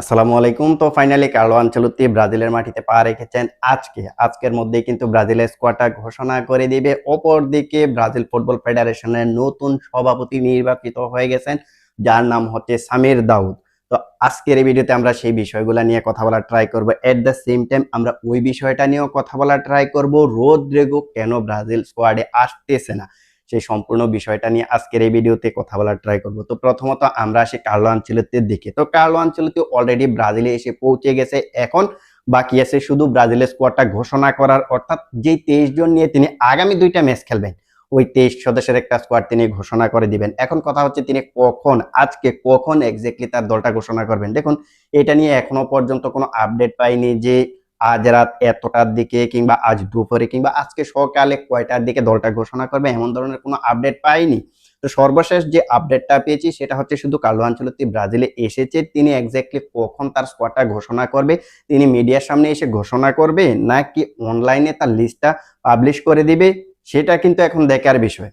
আসসালামু আলাইকুম। তো ফাইনালি কার্লো আঞ্চলতি ব্রাজিলের মাটিতে পা রেখেছেন আজকে। আজকের মধ্যেই কিন্তু ব্রাজিলের স্কোয়াডটা ঘোষণা করে দিবে। অপরদিকে ব্রাজিল ফুটবল ফেডারেশনের নতুন সভাপতি নির্বাচিত হয়ে গেছেন, যার নাম হচ্ছে সামির দাউদ। তো আজকের এই ভিডিওতে আমরা সেই বিষয়গুলো নিয়ে কথা বলার ট্রাই করব। এট দ্য সেম টাইম আমরা ওই বিষয়টা নিয়েও কথা বলার ট্রাই করব। রোদ্রেগো কেন ব্রাজিল স্কোয়াডে আসতেছে না? সেই সম্পূর্ণ বিষয়টা নিয়ে আজকের এই ভিডিওতে কথা বলার ট্রাই করব। তো প্রথমত আমরা আসি কার্লো আঞ্চলতির দিকে। তো কার্লো আঞ্চলতি অলরেডি ব্রাজিলে এসে পৌঁছে গেছে। এখন বাকি আছে শুধু ব্রাজিলের স্কোয়াডটা ঘোষণা করার। অর্থাৎ যেই তেইশ জন নিয়ে তিনি আগামী দুইটা ম্যাচ খেলবেন, ওই তেইশ সদস্যের একটা স্কোয়াড তিনি ঘোষণা করে দিবেন। এখন কথা হচ্ছে তিনি কখন, আজকে কখন এক্স্যাক্টলি তার দলটা ঘোষণা করবেন। দেখুন, এটা নিয়ে এখনও পর্যন্ত কোনো আপডেট পাইনি যে আজ রাত এতটার দিকে কিংবা আজ দুপুরে কিংবা আজকে সকালে কয়টার দিকে দলটা ঘোষণা করবে এমন ধরনের কোনো আপডেট পাইনি। তো সর্বশেষ যে আপডেটটা পেয়েছি সেটা হচ্ছে শুধু কার্লো আঞ্চলতি ব্রাজিলে এসেছে, তিনি এক্স্যাক্টলি কখন তার স্কোয়াডটা ঘোষণা করবে, তিনি মিডিয়ার সামনে এসে ঘোষণা করবে, নাকি অনলাইনে তার লিস্টটা পাবলিশ করে দিবে, সেটা কিন্তু এখন দেখার বিষয়।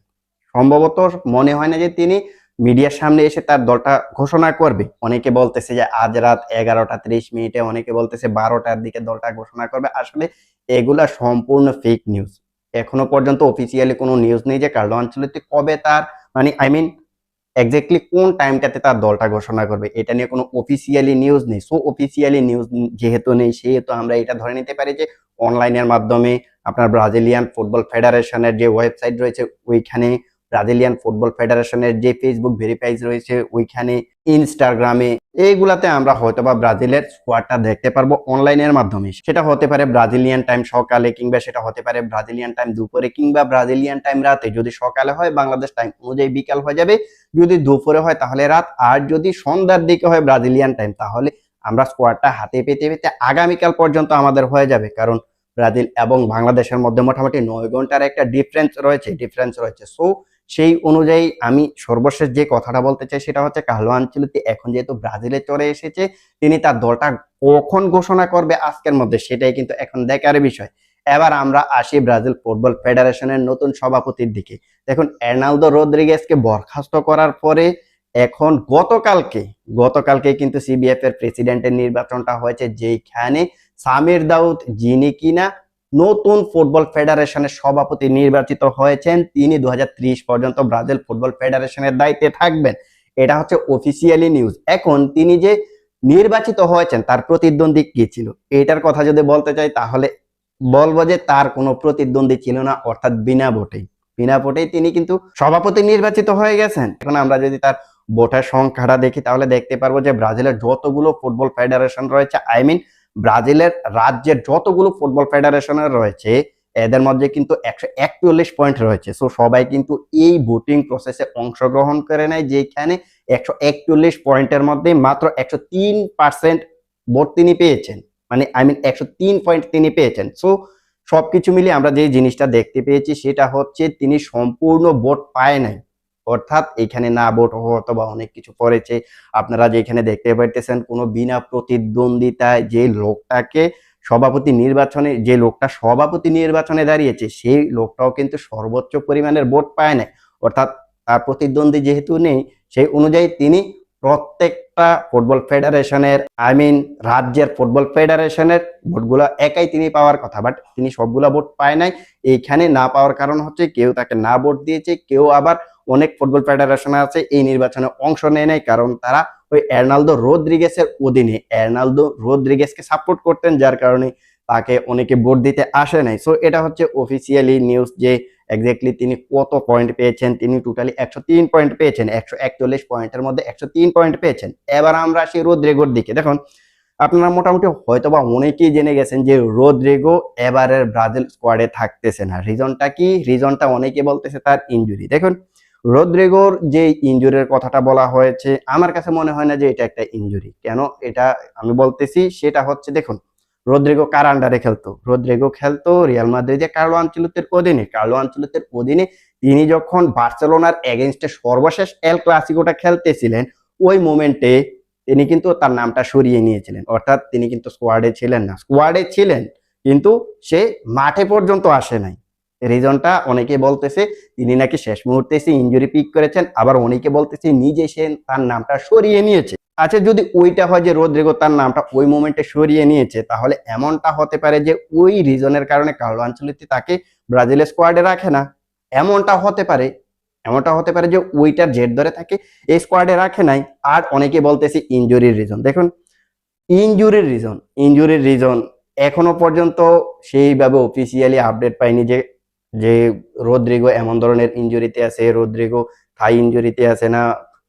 সম্ভবত মনে হয় না যে তিনি মিডিয়ার সামনে এসে তার দলটা ঘোষণা করবে। অনেকে বলতেছে যে, আজ রাত এগারোটা ত্রিশ মিনিটে অনেকে বলতেছে বারোটার দিকে দলটা ঘোষণা করবে। আসলে এগুলা সম্পূর্ণ ফেক নিউজ এখনও পর্যন্ত অফিসিয়ালি কোনো নিউজ নেই যে কার্লো আঞ্চলিক কবে তার মানে আই মিন এক্স্যাক্টলি কোন টাইমটাতে তার দলটা ঘোষণা করবে। এটা নিয়ে কোনো অফিসিয়ালি নিউজ নেই। সো অফিসিয়ালি নিউজ যেহেতু নেই, সেহেতু আমরা এটা ধরে নিতে পারি যে অনলাইনের মাধ্যমে আপনার ব্রাজিলিয়ান ফুটবল ফেডারেশনের যে ওয়েবসাইট রয়েছে, ওইখানে ব্রাজিলিয়ান ফুটবল ফেডারেশনের যে ফেসবুক ভেরিফাইজ রয়েছে, ওইখানে ইনস্টাগ্রামে এইগুলাতে আমরা হয়তো বা ব্রাজিলের স্কোয়াডটা দেখতে পারব অনলাইনের মাধ্যমে। সেটা হতে পারে ব্রাজিলিয়ান টাইম সকালে কিংবা সেটা হতে পারে ব্রাজিলিয়ান টাইম দুপুরে কিংবা ব্রাজিলিয়ান টাইম রাতে। যদি সকালে হয়, বাংলাদেশ টাইম অনুযায়ী বিকাল হয়ে যাবে। যদি দুপুরে হয়, তাহলে রাত। আর যদি সন্ধ্যার দিকে হয় ব্রাজিলিয়ান টাইম তাহলে আমরা স্কোয়াডটা হাতে পেতে পেতে আগামীকাল পর্যন্ত আমাদের হয়ে যাবে। কারণ ব্রাজিল এবং বাংলাদেশের মধ্যে মোটামুটি নয় ঘণ্টার একটা ডিফারেন্স রয়েছে ডিফারেন্স রয়েছে। সো সেই অনুযায়ী আমি সর্বশেষ যে কথাটা বলতে চাই সেটা হচ্ছে কাহলো আঞ্চলিতে এখন যেহেতু ব্রাজিলে চলে এসেছে, তিনি তার দলটা কখন ঘোষণা করবে আজকের মধ্যে সেটাই কিন্তু এখন দেখার বিষয়। এবার আমরা আসি ব্রাজিল ফুটবল ফেডারেশনের নতুন সভাপতির দিকে। দেখুন এর্নালদো রদ্রিগেসকে বরখাস্ত করার পরে এখন গতকালকে গতকালকে কিন্তু সিবিএফ এর প্রেসিডেন্টের নির্বাচনটা হয়েছে যেখানে সামির দাউদ যিনি কিনা নতুন ফুটবল ফেডারেশনের সভাপতি নির্বাচিত হয়েছেন। তিনি দু হাজার ত্রিশ পর্যন্ত ব্রাজিল ফুটবল ফেডারেশনের দায়িত্বে থাকবেন। এটা হচ্ছে অফিসিয়ালি নিউজ এখন তিনি যে নির্বাচিত হয়েছেন, তার প্রতিদ্বন্দ্বী কি ছিল? এটার কথা যদি বলতে চাই, তাহলে বলব যে তার কোনো প্রতিদ্বন্দ্বী ছিল না, অর্থাৎ বিনা ভোটেই। বিনা ভোটেই তিনি কিন্তু সভাপতি নির্বাচিত হয়ে গেছেন। এখন আমরা যদি তার ভোটের সংখ্যাটা দেখি, তাহলে দেখতে পারব যে ব্রাজিলের যতগুলো ফুটবল ফেডারেশন রয়েছে, আই মিন ব্রাজিলের রাজ্যের যতগুলো ফুটবল ফেডারেশনের রয়েছে, এদের মধ্যে কিন্তু একশো একচল্লিশ পয়েন্ট রয়েছে। সো সবাই কিন্তু এই ভোটিং প্রসেসে অংশগ্রহণ করে নেয়, যেখানে একশো একচল্লিশ পয়েন্টের মধ্যে মাত্র একশো তিন ভোট তিনি পেয়েছেন। মানে আই মিন একশো তিন পয়েন্ট তিনি পেয়েছেন। সো সবকিছু মিলিয়ে আমরা যে জিনিসটা দেখতে পেয়েছি, সেটা হচ্ছে তিনি সম্পূর্ণ ভোট পায় নাই। অর্থাৎ এখানে না ভোট অথবা অনেক কিছু করেছে আপনারা যে এখানে দেখতে পাইতেছেন, কোনো বিনা প্রতিদ্বন্দ্বিতায় যে লোকটাকে সভাপতি নির্বাচনে, যে লোকটা সভাপতি নির্বাচনে দাঁড়িয়েছে, সেই লোকটাও কিন্তু সর্বোচ্চ পরিমাণের ভোট পায় না অর্থাৎ তার প্রতিদ্বন্দ্বী যেহেতু নেই, সেই অনুযায়ী তিনি প্রত্যেকটা ফুটবল ফেডারেশনের, আই মিন রাজ্যের ফুটবল ফেডারেশনের ভোটগুলো একাই তিনি পাওয়ার কথা। বাট তিনি সবগুলা ভোট পায় নাই। এইখানে না পাওয়ার কারণ হচ্ছে কেউ তাকে না ভোট দিয়েছে, কেউ আবার অনেক ফুটবল ফেডারেশন আছে, এই নির্বাচনে অংশ নেয় নাই কারণ তারা ওই এর্নালদো রোদ্রিগেসের অধীনে, এর্নালদো রোদ্রিগেসকে সাপোর্ট করতেন যার কারণে তাকে অনেকে ভোট দিতে আসে নাই। সো এটা হচ্ছে অফিসিয়ালি নিউজ যে এক্স্যাক্টলি তিনি কত পয়েন্ট পেয়েছেন, তিনি টোটালি একশো তিন পয়েন্ট পেয়েছেন, একশো একচল্লিশ পয়েন্টের মধ্যে একশো তিন পয়েন্ট পেয়েছেন। এবার আমরা আসি রোদ্রিগোর দিকে। দেখুন, আপনারা মোটামুটি হয়তোবা অনেকেই জেনে গেছেন যে রোদ্রিগো এবারের ব্রাজিল স্কোয়াডে থাকতেছে না। রিজনটা কি? রিজনটা অনেকে বলতেছে তার ইঞ্জুরি দেখুন রদ্রিগোর যে ইঞ্জুরির কথাটা বলা হয়েছে, আমার কাছে মনে হয় না যে এটা একটা ইঞ্জুরি কেন? এটা আমি বলতেছি, সেটা হচ্ছে দেখুন, রদ্রিগো কার আন্ডারে খেলতো? রদ্রিগো খেলতো রিয়াল মাদ্রিদে কার্লো আঞ্চলিতের অধীনে। কার্লো আঞ্চলিতের অধীনে তিনি যখন বার্সেলোনার এগেনস্টে সর্বশেষ এল ক্লাসিকোটা খেলতেছিলেন, ওই মোমেন্টে তিনি কিন্তু তার নামটা সরিয়ে নিয়েছিলেন। অর্থাৎ তিনি কিন্তু স্কোয়াডে ছিলেন না। স্কোয়াডে ছিলেন, কিন্তু সে মাঠে পর্যন্ত আসে নাই। রিজনটা অনেকে বলতেছে, তিনি নাকি শেষ মুহূর্তে এসে ইঞ্জুরি পিক করেছেন, আবার অনেকে বলতেছে নিজে সে তার নামটা সরিয়ে নিয়েছে। আচ্ছা যদি ওইটা হয় যে রোদ্রিগো তার নামটা ওই মোমেন্টে সরিয়ে নিয়েছে, তাহলে এমনটা হতে পারে যে ওই রিজনের কারণে কার্লো আঞ্চলিক তাকে ব্রাজিলের স্কোয়াডে রাখে না। এমনটা হতে পারে, এমনটা হতে পারে যে ওইটার জেট ধরে থাকে এই স্কোয়াডে রাখে নাই। আর অনেকে বলতেছে ইনজুরির রিজন দেখুন ইনজুরির রিজন ইনজুরির রিজন এখনও পর্যন্ত সেইভাবে অফিসিয়ালি আপডেট পাইনি যে যে রোদ্রিগো এমন ধরনের ইনজুরিতে আছে, রোদ্রিগো থাই ইনজুরিতে আছে না,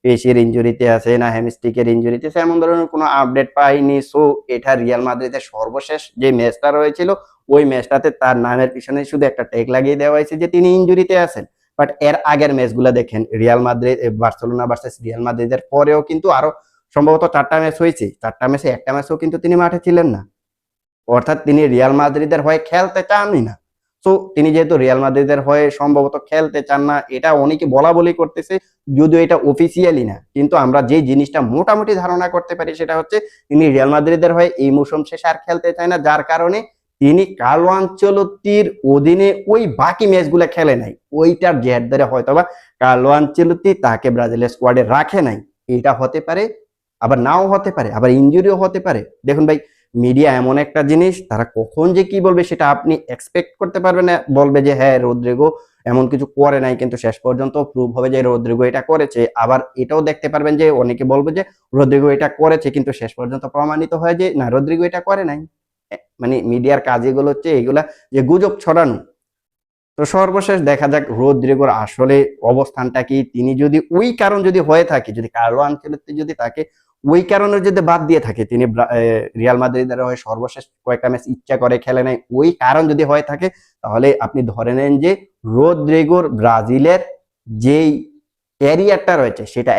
পেশির ইনজুরিতে আছে না হ্যামস্টিকের ইনজুরিতে আছে, এমন ধরনের কোনো আপডেট পাইনি। সো এটা রিয়াল মাদ্রিদের সর্বশেষ যে ম্যাচটা রয়েছিল, ওই ম্যাচটাতে তার নামের পিছনে শুধু একটা টেক লাগিয়ে দেওয়া হয়েছে যে তিনি ইনজুরিতে আছেন। বাট এর আগের ম্যাচগুলো দেখেন Real Madrid Barcelona versus Real মাদ্রিদের পরেও কিন্তু আরও সম্ভবত চারটা ম্যাচ হয়েছে। চারটা ম্যাচে একটা ম্যাচও কিন্তু তিনি মাঠে ছিলেন না। অর্থাৎ তিনি রিয়াল মাদ্রিদের হয়ে খেলতে চানই না। তো তিনি যেহেতু রিয়াল মাদ্রিদের হয়ে সম্ভবত খেলতে চান না, এটা অনেকে বলা বলি করতেছে, যদিও এটা অফিসিয়ালি না। কিন্তু আমরা যে জিনিসটা মোটামুটি ধারণা করতে পারি সেটা হচ্ছে, তিনি রিয়াল মাদ্রিদের হয়ে এই মৌসুম শেষে আর খেলতে চায় না, যার কারণে তিনি কার্লো আঞ্চলতির অধীনে ওই বাকি ম্যাচগুলো খেলে নাই। ওইটার জের ধরে হয়তো বা কার্লো আঞ্চলতি তাকে ব্রাজিলের স্কোয়াডে রাখে নাই। এটা হতে পারে, আবার নাও হতে পারে, আবার ইনজুরিও হতে পারে। দেখুন ভাই মিডিয়া এমন একটা জিনিস, তারা কখন যে কি বলবে সেটা আপনি এক্সপেক্ট করতে পারবেন না। বলবে যে হ্যাঁ রোদ্রিগো এমন কিছু করে নাই, কিন্তু শেষ পর্যন্ত প্রুভ হবে যে রোদ্রিগো এটা করেছে। আবার এটাও দেখতে পারবেন যে, অনেকে বলবে যে, রোদ্রিগো এটা করেছে, কিন্তু শেষ পর্যন্ত প্রমাণিত হয় যে, না, রোদ্রিগো এটা করে নাই। মানে মিডিয়ার কাজ এগুলো হচ্ছে এগুলা যে গুজব ছড়ানো। তো সর্বশেষ দেখা যাক রোদ্রিগোর আসলে অবস্থানটা কি। তিনি যদি, ওই কারণ যদি হয়ে থাকে, যদি কার্লো আনচেলত্তি যদি তাকে ওই কারণে যদি বাদ দিয়ে থাকে, তিনি রিয়াল মাদ্রিদের হয়ে সর্বশেষ কয়েকটা ম্যাচ ইচ্ছা করে খেলে নাই, ওই কারণ যদি হয়ে থাকে, তাহলে আপনি ধরে নেন যে রোদ্রেগোর ব্রাজিলের যেই ক্যারিয়ারটা রয়েছে, সেটা